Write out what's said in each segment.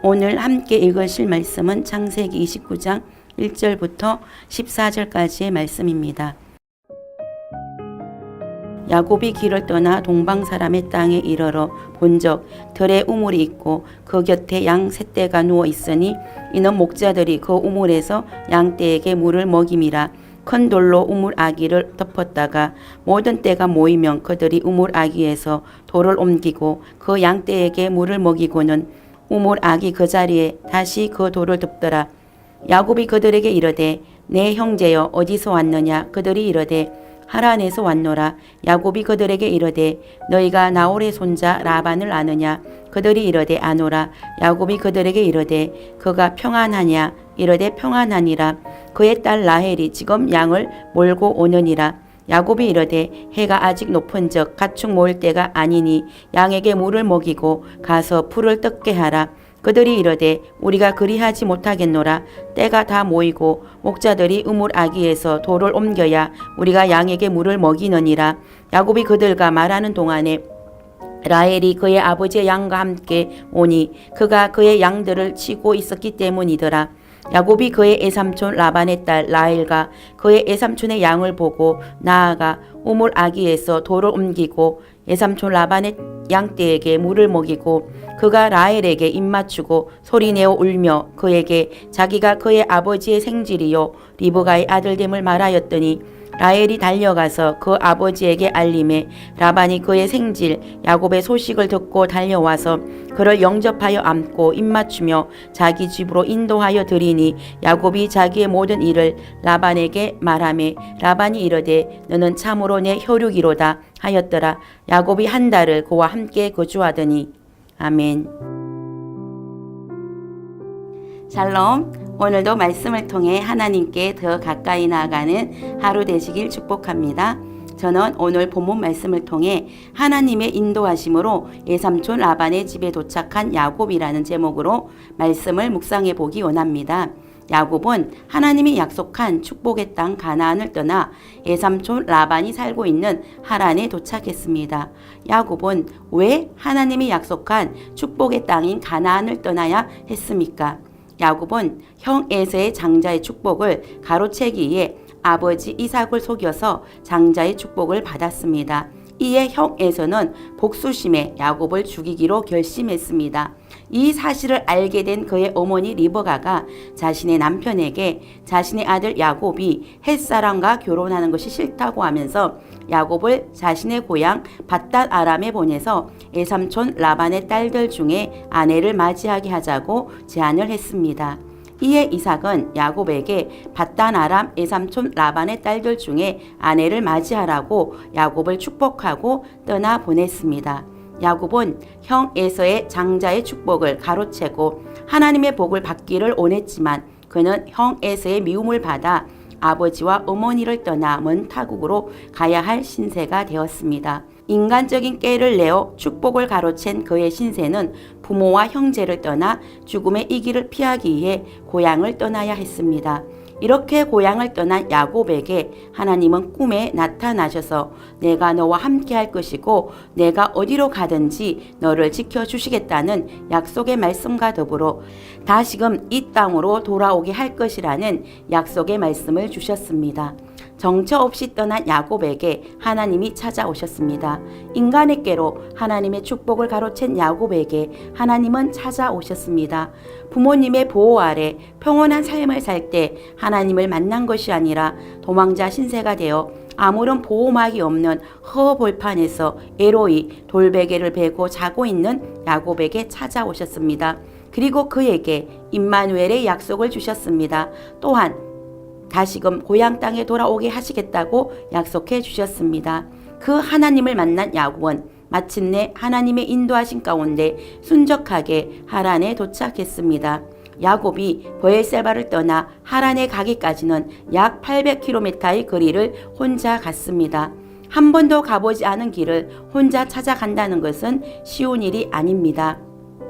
오늘 함께 읽으실 말씀은 창세기 29장 1절부터 14절까지의 말씀입니다. 야곱이 길을 떠나 동방 사람의 땅에 이르러 본적 들에 우물이 있고 그 곁에 양 셋대가 누워 있으니 이는 목자들이 그 우물에서 양 떼에게 물을 먹임이라 큰 돌로 우물 아기를 덮었다가 모든 떼가 모이면 그들이 우물 아기에서 돌을 옮기고 그 양 떼에게 물을 먹이고는 우물 아기 그 자리에 다시 그 돌을 덮더라. 야곱이 그들에게 이르되 내 형제여 어디서 왔느냐? 그들이 이르되 하란에서 왔노라. 야곱이 그들에게 이르되 너희가 나홀의 손자 라반을 아느냐? 그들이 이르되 아노라. 야곱이 그들에게 이르되 그가 평안하냐? 이르되 평안하니라. 그의 딸 라헬이 지금 양을 몰고 오느니라 야곱이 이르되 해가 아직 높은즉 가축 모을 때가 아니니 양에게 물을 먹이고 가서 풀을 뜯게 하라. 그들이 이르되 우리가 그리하지 못하겠노라. 때가 다 모이고 목자들이 우물 아기에서 돌을 옮겨야 우리가 양에게 물을 먹이느니라. 야곱이 그들과 말하는 동안에 라헬이 그의 아버지의 양과 함께 오니 그가 그의 양들을 치고 있었기 때문이더라 야곱이 그의 애삼촌 라반의 딸 라헬과 그의 애삼촌의 양을 보고 나아가 우물 아기에서 돌을 옮기고 애삼촌 라반의 양떼에게 물을 먹이고 그가 라헬에게 입맞추고 소리내어 울며 그에게 자기가 그의 아버지의 생질이요 리브가의 아들됨을 말하였더니 라헬이 달려가서 그 아버지에게 알림해 라반이 그의 생질 야곱의 소식을 듣고 달려와서 그를 영접하여 안고 입맞추며 자기 집으로 인도하여 드리니 야곱이 자기의 모든 일을 라반에게 말하매 라반이 이르되 너는 참으로 내 혈육이로다 하였더라. 야곱이 한 달을 그와 함께 거주하더니. 아멘. 샬롬 오늘도 말씀을 통해 하나님께 더 가까이 나아가는 하루 되시길 축복합니다. 저는 오늘 본문 말씀을 통해 하나님의 인도하심으로 예삼촌 라반의 집에 도착한 야곱이라는 제목으로 말씀을 묵상해 보기 원합니다. 야곱은 하나님이 약속한 축복의 땅 가나안을 떠나 예삼촌 라반이 살고 있는 하란에 도착했습니다. 야곱은 왜 하나님이 약속한 축복의 땅인 가나안을 떠나야 했습니까? 야곱은 형 에서의 장자의 축복을 가로채기에 아버지 이삭을 속여서 장자의 축복을 받았습니다. 이에 형 에서는 복수심에 야곱을 죽이기로 결심했습니다. 이 사실을 알게 된 그의 어머니 리버가가 자신의 남편에게 자신의 아들 야곱이 햇사람과 결혼하는 것이 싫다고 하면서 야곱을 자신의 고향 바단 아람에 보내서 애삼촌 라반의 딸들 중에 아내를 맞이하게 하자고 제안을 했습니다. 이에 이삭은 야곱에게 바단 아람 애삼촌 라반의 딸들 중에 아내를 맞이하라고 야곱을 축복하고 떠나 보냈습니다. 야곱은 형 에서의 장자의 축복을 가로채고 하나님의 복을 받기를 원했지만 그는 형 에서의 미움을 받아 아버지와 어머니를 떠나 먼 타국으로 가야 할 신세가 되었습니다. 인간적인 깨를 내어 축복을 가로챈 그의 신세는 부모와 형제를 떠나 죽음의 이기를 피하기 위해 고향을 떠나야 했습니다. 이렇게 고향을 떠난 야곱에게 하나님은 꿈에 나타나셔서 내가 너와 함께 할 것이고 내가 어디로 가든지 너를 지켜 주시겠다는 약속의 말씀과 더불어 다시금 이 땅으로 돌아오게 할 것이라는 약속의 말씀을 주셨습니다. 정처 없이 떠난 야곱에게 하나님이 찾아오셨습니다. 인간에게로 하나님의 축복을 가로챈 야곱에게 하나님은 찾아오셨습니다. 부모님의 보호 아래 평온한 삶을 살 때 하나님을 만난 것이 아니라 도망자 신세가 되어 아무런 보호막이 없는 허벌판에서 에로이 돌베개를 베고 자고 있는 야곱에게 찾아오셨습니다. 그리고 그에게 임마누엘의 약속을 주셨습니다. 또한 다시금 고향 땅에 돌아오게 하시겠다고 약속해 주셨습니다. 그 하나님을 만난 야곱은 마침내 하나님의 인도하신 가운데 순적하게 하란에 도착했습니다. 야곱이 버엘세바를 떠나 하란에 가기까지는 약 800km의 거리를 혼자 갔습니다. 한 번도 가보지 않은 길을 혼자 찾아간다는 것은 쉬운 일이 아닙니다.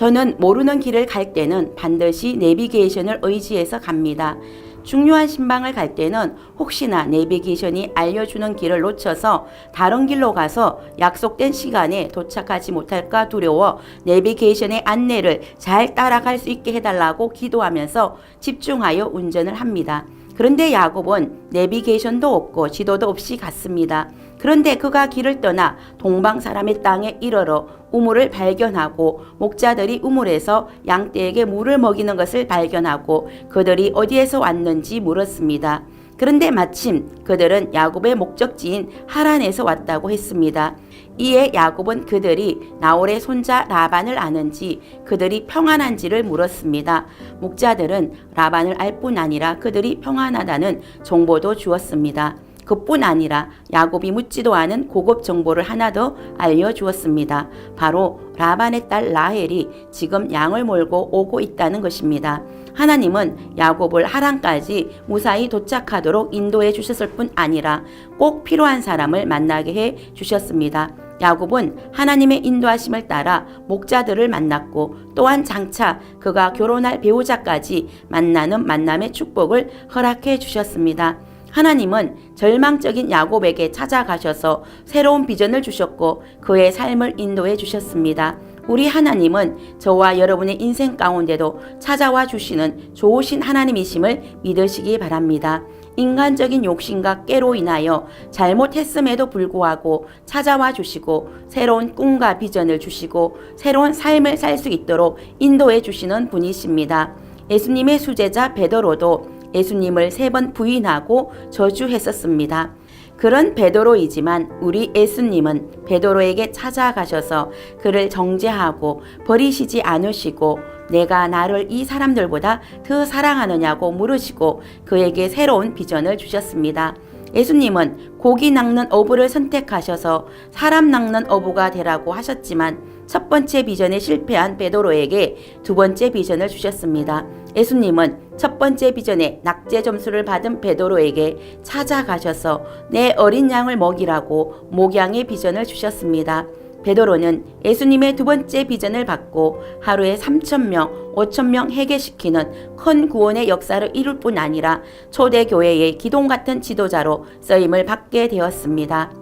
저는 모르는 길을 갈 때는 반드시 내비게이션을 의지해서 갑니다. 중요한 신방을 갈 때는 혹시나 내비게이션이 알려주는 길을 놓쳐서 다른 길로 가서 약속된 시간에 도착하지 못할까 두려워 내비게이션의 안내를 잘 따라갈 수 있게 해달라고 기도하면서 집중하여 운전을 합니다. 그런데 야곱은 내비게이션도 없고 지도도 없이 갔습니다. 그런데 그가 길을 떠나 동방 사람의 땅에 이르러 우물을 발견하고 목자들이 우물에서 양떼에게 물을 먹이는 것을 발견하고 그들이 어디에서 왔는지 물었습니다. 그런데 마침 그들은 야곱의 목적지인 하란에서 왔다고 했습니다. 이에 야곱은 그들이 나홀의 손자 라반을 아는지 그들이 평안한지를 물었습니다. 목자들은 라반을 알 뿐 아니라 그들이 평안하다는 정보도 주었습니다. 그뿐 아니라 야곱이 묻지도 않은 고급 정보를 하나 더 알려주었습니다. 바로 라반의 딸 라헬이 지금 양을 몰고 오고 있다는 것입니다. 하나님은 야곱을 하란까지 무사히 도착하도록 인도해 주셨을 뿐 아니라 꼭 필요한 사람을 만나게 해 주셨습니다. 야곱은 하나님의 인도하심을 따라 목자들을 만났고 또한 장차 그가 결혼할 배우자까지 만나는 만남의 축복을 허락해 주셨습니다. 하나님은 절망적인 야곱에게 찾아가셔서 새로운 비전을 주셨고 그의 삶을 인도해 주셨습니다. 우리 하나님은 저와 여러분의 인생 가운데도 찾아와 주시는 좋으신 하나님이심을 믿으시기 바랍니다. 인간적인 욕심과 깨로 인하여 잘못했음에도 불구하고 찾아와 주시고 새로운 꿈과 비전을 주시고 새로운 삶을 살 수 있도록 인도해 주시는 분이십니다. 예수님의 수제자 베드로도 예수님을 세 번 부인하고 저주했었습니다. 그런 베드로이지만 우리 예수님은 베드로에게 찾아가셔서 그를 정죄하고 버리시지 않으시고 내가 나를 이 사람들보다 더 사랑하느냐고 물으시고 그에게 새로운 비전을 주셨습니다. 예수님은 고기 낚는 어부를 선택하셔서 사람 낚는 어부가 되라고 하셨지만 첫 번째 비전에 실패한 베드로에게 두 번째 비전을 주셨습니다. 예수님은 첫 번째 비전에 낙제 점수를 받은 베드로에게 찾아가셔서 내 어린 양을 먹이라고 목양의 비전을 주셨습니다. 베드로는 예수님의 두 번째 비전을 받고 하루에 3천 명, 5천 명 해계시키는 큰 구원의 역사를 이룰 뿐 아니라 초대 교회의 기동 같은 지도자로 쓰임을 받게 되었습니다.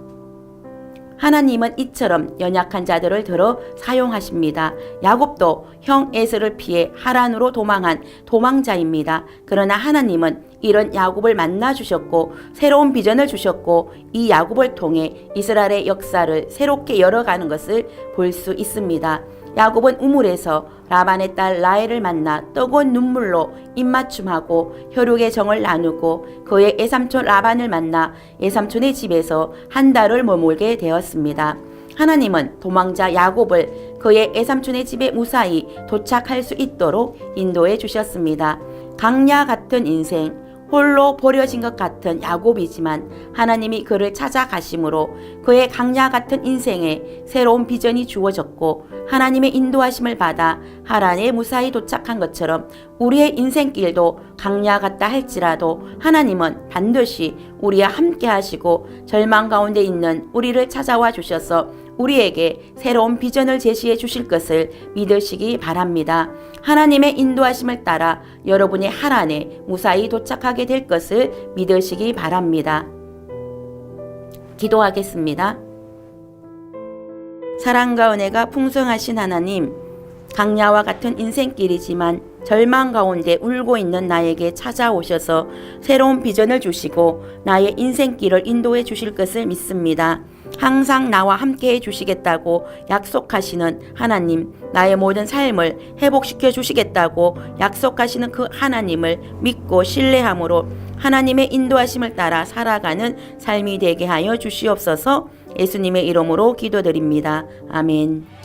하나님은 이처럼 연약한 자들을 들어 사용하십니다. 야곱도 형 에스를 피해 하란으로 도망한 도망자입니다. 그러나 하나님은 이런 야곱을 만나 주셨고 새로운 비전을 주셨고 이 야곱을 통해 이스라엘의 역사를 새롭게 열어가는 것을 볼 수 있습니다. 야곱은 우물에서 라반의 딸 라헬을 만나 뜨거운 눈물로 입맞춤하고 혈육의 정을 나누고 그의 애삼촌 라반을 만나 애삼촌의 집에서 한 달을 머물게 되었습니다. 하나님은 도망자 야곱을 그의 애삼촌의 집에 무사히 도착할 수 있도록 인도해 주셨습니다. 강야 같은 인생, 홀로 버려진 것 같은 야곱이지만 하나님이 그를 찾아가심으로 그의 강야 같은 인생에 새로운 비전이 주어졌고 하나님의 인도하심을 받아 하란에 무사히 도착한 것처럼 우리의 인생길도 강야 같다 할지라도 하나님은 반드시 우리와 함께 하시고 절망 가운데 있는 우리를 찾아와 주셔서 우리에게 새로운 비전을 제시해 주실 것을 믿으시기 바랍니다. 하나님의 인도하심을 따라 여러분의 하란에 무사히 도착하게 될 것을 믿으시기 바랍니다. 기도하겠습니다. 사랑과 은혜가 풍성하신 하나님, 강야와 같은 인생길이지만 절망 가운데 울고 있는 나에게 찾아오셔서 새로운 비전을 주시고 나의 인생길을 인도해 주실 것을 믿습니다. 항상 나와 함께 해 주시겠다고 약속하시는 하나님, 나의 모든 삶을 회복시켜 주시겠다고 약속하시는 그 하나님을 믿고 신뢰함으로 하나님의 인도하심을 따라 살아가는 삶이 되게 하여 주시옵소서 예수님의 이름으로 기도드립니다. 아멘.